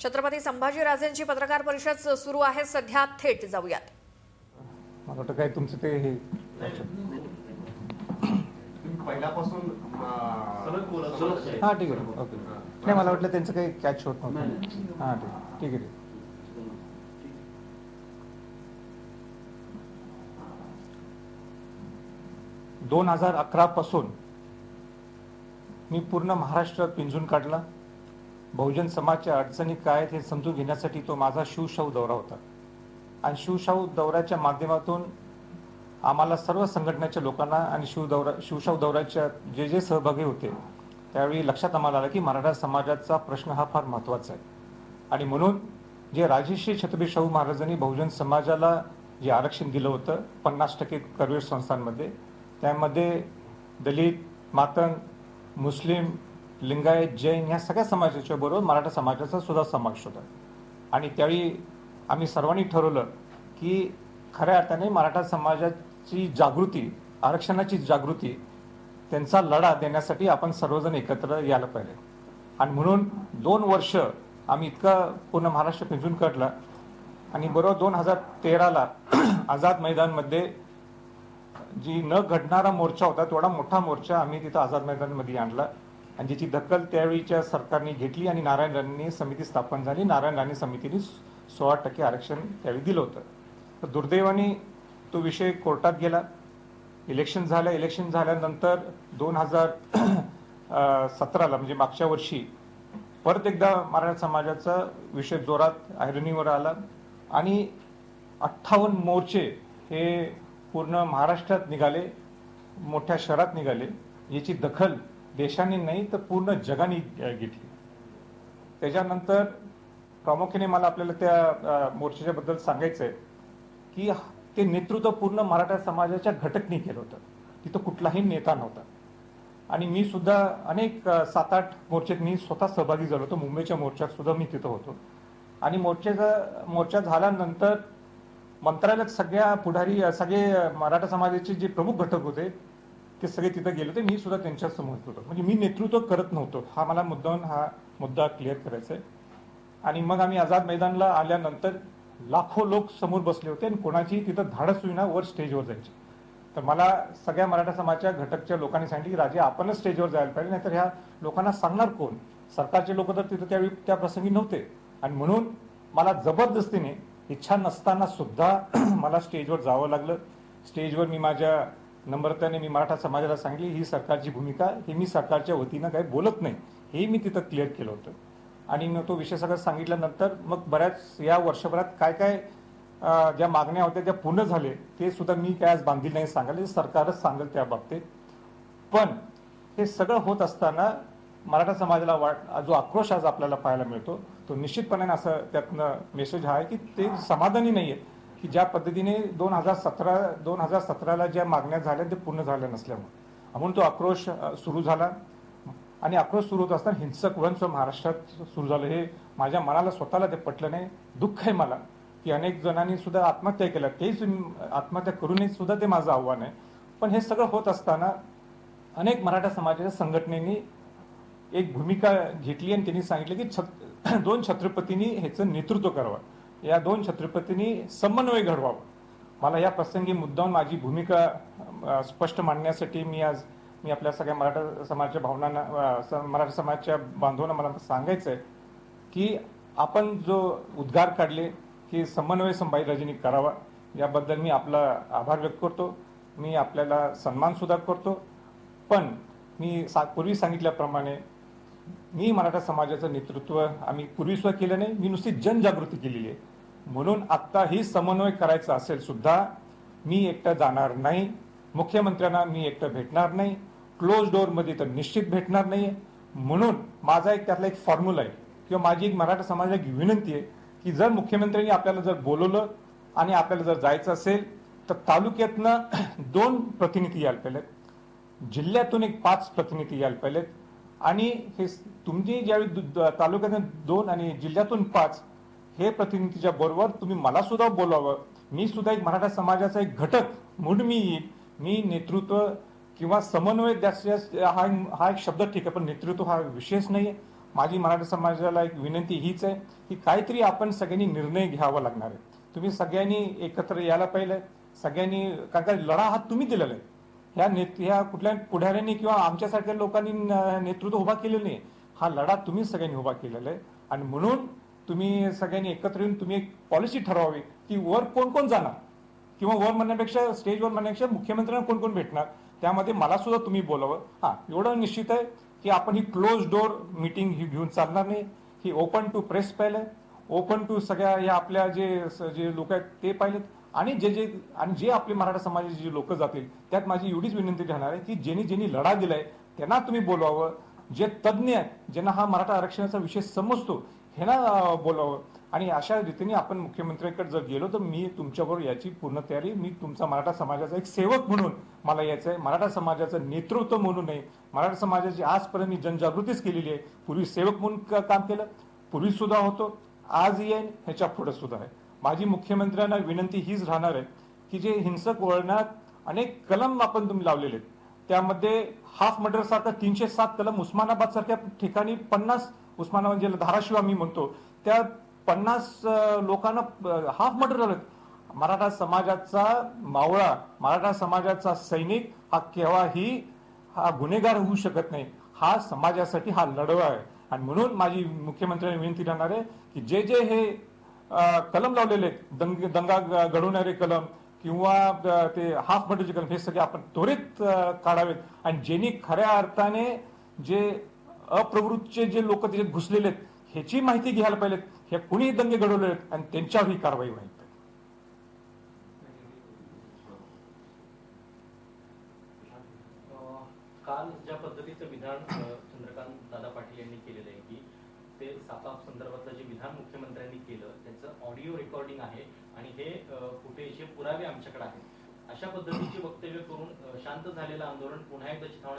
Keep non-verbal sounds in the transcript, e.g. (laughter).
छत्रपती संभाजीराजेंची पत्रकार परिषद सुरू आहे. सध्या थेट जाऊयात. मला वाटतं काय तुमचं ते हे पहिल्यापासून. हा ठीक आहे ओके. नाही मला वाटलं त्यांचं काही कॅच होत नव्हतं. हा ठीक ठीक आहे. दोन हजार अकरा पासून मी पूर्ण महाराष्ट्र पिंजून काढला. बहुजन समाजच्या अडचणी काय आहेत हे समजून घेण्यासाठी तो माझा शिवशाहू दौरा होता. आणि शिवशाहू दौऱ्याच्या माध्यमातून आम्हाला सर्व संघटनेच्या लोकांना आणि शिव दौरा शिवशाहू दौऱ्याच्या जे जे सहभागी होते त्यावेळी लक्षात आम्हाला आलं की मराठा समाजाचा प्रश्न हा फार महत्त्वाचा आहे. आणि म्हणून जे राजेश्री छत्रपती शाहू महाराजांनी बहुजन समाजाला जे आरक्षण दिलं होतं पन्नास टक्के करवीर संस्थांमध्ये त्यामध्ये दलित मातंग मुस्लिम लिंगायत जैन ह्या सगळ्या समाजाच्या बरोबर मराठा समाजाचा सुद्धा समावेश होता. आणि त्यावेळी आम्ही सर्वांनी ठरवलं की खऱ्या अर्थाने मराठा समाजाची जागृती आरक्षणाची जागृती त्यांचा लढा देण्यासाठी आपण सर्वजण एकत्र यायला पाहिजे. आणि म्हणून दोन वर्ष आम्ही इतकं पूर्ण महाराष्ट्र पिंजून काढला. आणि बरोबर दोन हजार तेराला (clears throat) आझाद मैदानमध्ये जी न घडणारा मोर्चा होता तेवढा मोठा मोर्चा आम्ही तिथं आझाद मैदानमध्ये आणला. आणि ज्याची दखल त्यावेळीच्या सरकारने घेतली आणि नारायण राणे समिती स्थापन झाली. नारायण राणे समितीने सोळा टक्के आरक्षण त्यावेळी दिलं होतं. तर दुर्दैवाने तो विषय कोर्टात गेला. इलेक्शन झालं. इलेक्शन झाल्यानंतर दोन हजार सतराला म्हणजे मागच्या वर्षी परत एकदा मराठा समाजाचा विषय जोरात ऐरणीवर आला आणि अठ्ठावन्न मोर्चे हे पूर्ण महाराष्ट्रात निघाले मोठ्या शहरात निघाले. याची दखल देशाने नाही तर पूर्ण जगाने घेतली. त्याच्यानंतर प्रामुख्याने मला आपल्याला त्या मोर्चाच्या बद्दल सांगायचं आहे की ते नेतृत्व पूर्ण मराठा समाजाच्या घटकनी केलं होतं. तिथं कुठलाही नेता नव्हता. आणि मी सुद्धा अनेक सात आठ मोर्चेत मी स्वतः सहभागी झालो होतो. मुंबईच्या मोर्चात सुद्धा मी तिथं होतो. आणि मोर्चेचा मोर्चा झाल्यानंतर मंत्रालयात सगळ्या पुढारी सगळे मराठा समाजाचे जे प्रमुख घटक होते ते सगळे तिथं गेले होते. मी सुद्धा त्यांच्यासमोर होतो. म्हणजे मी नेतृत्व करत नव्हतो. हा मला मुद्दा हा मुद्दा क्लिअर करायचा आहे. आणि मग आम्ही आझाद मैदानला आल्यानंतर लाखो लोक समोर बसले होते आणि कोणाची तिथं धाडस होईना वर स्टेजवर जायची. तर मला सगळ्या मराठा समाजाच्या घटकच्या लोकांनी सांगितलं की राजे आपणच स्टेजवर जायला पाहिजे नाहीतर ह्या लोकांना सांगणार कोण? सरकारचे लोक तर तिथं त्यावेळी त्या प्रसंगी नव्हते. आणि म्हणून मला जबरदस्तीने इच्छा नसताना सुद्धा (clears throat) मला स्टेजवर जावं लागलं. स्टेजवर मी माझ्या नम्रतेने मी मराठा समाजाला सांगितली ही सरकारची भूमिका हे मी सरकारच्या वतीनं काही बोलत नाही हे मी तिथं क्लिअर केलं होतं. आणि मग तो विषय सगळं सांगितल्यानंतर मग बऱ्याच या वर्षभरात काय काय ज्या मागण्या होत्या ज्या पूर्ण झाले ते सुद्धा मी काय आज बांधील नाही सांगायला सरकारच सांगेल त्या बाबतीत. पण हे सगळं होत असताना मराठा समाजाला वाट जो आक्रोश आज आपल्याला पाहायला मिळतो तो निश्चितपणे असं त्यातनं मेसेज हा आहे की ते समाधानी नाही आहे की ज्या पद्धतीने दोन हजार सतरा दोन हजार सतराला ज्या मागण्या झाल्या ते पूर्ण झाल्या नसल्यामुळे. म्हणून तो आक्रोश सुरू झाला. आणि आक्रोश सुरू होत असताना हिंसक वंश महाराष्ट्रात सुरू झालं. हे माझ्या मनाला स्वतःला ते पटलं नाही. दुःख आहे मला की अनेक जणांनी सुद्धा आत्महत्या केल्या. तेच आत्महत्या करूनही सुद्धा ते माझं आव्हान आहे. पण हे सगळं होत असताना अनेक मराठा समाजाच्या संघटनेनी एक भूमिका घेतली आणि त्यांनी सांगितलं की छत (clears throat) दोन छत्रपतींनी ह्याचं नेतृत्व करावं. या दोन छत्रपतींनी समन्वय घडवावा. मला या प्रसंगी मुद्दाम माझी भूमिका स्पष्ट मांडण्यासाठी मी आज मी आपल्या सगळ्या मराठा समाजाच्या भावनांना स- मराठा समाजाच्या बांधवांना मला सांगायचं आहे की आपण जो उद्गार काढले की समन्वय संभाजीराजेंनी करावा याबद्दल मी आपला आभार व्यक्त करतो. मी आपल्याला सन्मान सुद्धा करतो. पण मी सा पूर्वी सांगितल्याप्रमाणे मी मराठा समाजाचं नेतृत्व आम्ही पूर्वी सुद्धा केलं नाही मी नुसती जनजागृती केलेली आहे. म्हणून आत्ता ही समन्वय करायचं असेल सुद्धा मी एकटं जाणार नाही. मुख्यमंत्र्यांना मी एकटं भेटणार नाही. क्लोज डोअरमध्ये तर निश्चित भेटणार नाही म्हणून माझा एक त्यातला एक फॉर्म्युला आहे किंवा माझी एक मराठा समाजाला एक विनंती आहे की जर मुख्यमंत्र्यांनी आपल्याला जर बोलवलं आणि आपल्याला जर जायचं असेल तर तालुक्यातनं (clears throat) दोन प्रतिनिधी यायला पाहिजेत जिल्ह्यातून एक पाच प्रतिनिधी यायला पाहिजेत आणि हे तुमची ज्यावेळी दु- तालुक्यातून दोन आणि जिल्ह्यातून पाच हे प्रतिनिधीच्या बरोबर तुम्ही मला सुद्धा बोलावं. मी सुद्धा एक मराठा समाजाचा एक घटक म्हणून मी येईन. मी नेतृत्व किंवा समन्वय जास्त हा हा एक शब्द ठीक आहे पण नेतृत्व हा विशेष नाही आहे माझी मराठा समाजाला एक विनंती हीच आहे की काहीतरी आपण सगळ्यांनी निर्णय घ्यावा लागणार आहे. तुम्ही सगळ्यांनी एकत्र यायला पाहिजे सगळ्यांनी कारण का लढा हा तुम्ही दिलेला आहे. ह्या नेत ह्या कुठल्या पुढाऱ्यांनी किंवा आमच्यासारख्या लोकांनी नेतृत्व उभा केलेलं नाही. हा लढा तुम्ही सगळ्यांनी उभा केलेला आहे. आणि म्हणून तुम्ही सगळ्यांनी एकत्र येऊन तुम्ही एक पॉलिसी ठरवावी. की वर कोण कोण जाणार? किंवा वर म्हणण्यापेक्षा स्टेजवर म्हणण्यापेक्षा मुख्यमंत्र्यांना कोण कोण भेटणार? त्यामध्ये मला सुद्धा तुम्ही बोलावं. हा एवढं निश्चित आहे की आपण ही क्लोज डोअर मीटिंग ही घेऊन चालणार नाही. ही ओपन टू प्रेस पाहिलं. ओपन टू सगळ्या या आपल्या जे जे लोक आहेत ते पाहिलेत. आणि जे जे आणि जे आपले मराठा समाजाचे जे लोक जातील त्यात माझी एवढीच विनंती राहणार आहे की ज्यांनी ज्यांनी लढा दिलाय त्यांना तुम्ही बोलवावं जे तज्ज्ञ आहेत ज्यांना हा मराठा आरक्षणाचा विषय समजतो हे ना बोलावं. आणि अशा रीतीने आपण मुख्यमंत्र्यांकडे जर गेलो तर मी तुमच्याबरोबर याची पूर्ण तयारी मी तुमचा मराठा समाजाचा एक सेवक म्हणून मला यायचं आहे मराठा समाजाचं नेतृत्व म्हणून नाही मराठा समाजाची आजपर्यंत मी जनजागृतीच केलेली आहे पूर्वी सेवक म्हणून काम केलं? पूर्वी सुद्धा होतो आज येईन ह्याच्या पुढे सुद्धा आहे. माझी मुख्यमंत्र्यांना विनंती हीच राहणार आहे की जे हिंसक वळणात अनेक कलम आपण तुम्ही लावलेले आहेत. त्यामध्ये हाफ मर्डर सारखा तीनशे सात कलम उस्मानाबाद सारख्या ठिकाणी पन्नास उस्मानाबाद जिल्हा धाराशिव आम्ही म्हणतो. त्या पन्नास लोकांना हाफ मर्डर झालं मराठा समाजाचा मावळा मराठा समाजाचा सैनिक हा केव्हाही हा गुन्हेगार होऊ शकत नाही. हा समाजासाठी हा लढवा आहे. आणि म्हणून माझी मुख्यमंत्र्यांनी विनंती राहणार आहे की जे जे हे कलम लावलेले आहेत दंग दंगा घडवणारे कलम किंवा ते हाफ मर्डरचे कलम हे सगळे आपण त्वरित काढावेत. आणि ज्यांनी खऱ्या अर्थाने जे अप्रवृत्तचे जे लोक त्याच्यात घुसलेले आहेत ह्याची माहिती घ्यायला पाहिजेत हे कुणी दंगे घडवले आहेत आणि त्यांच्यावर ही कारवाई व्हायला पाहिजे. अं, काल ज्या पद्धतीचं विधान चंद्रकांत दादा पाटील यांनी केलेलं आहे की ते सापाप संदर्भातलं जे विधान मुख्यमंत्र्यांनी केलं त्याचं ऑडिओ रेकॉर्डिंग आहे आणि हे फुटेजचे पुरावे आमच्याकडे आहेत. अशा पद्धतीची वक्तव्य करून शांत झालेलं आंदोलन पुन्हा एकदा चिथावण्यात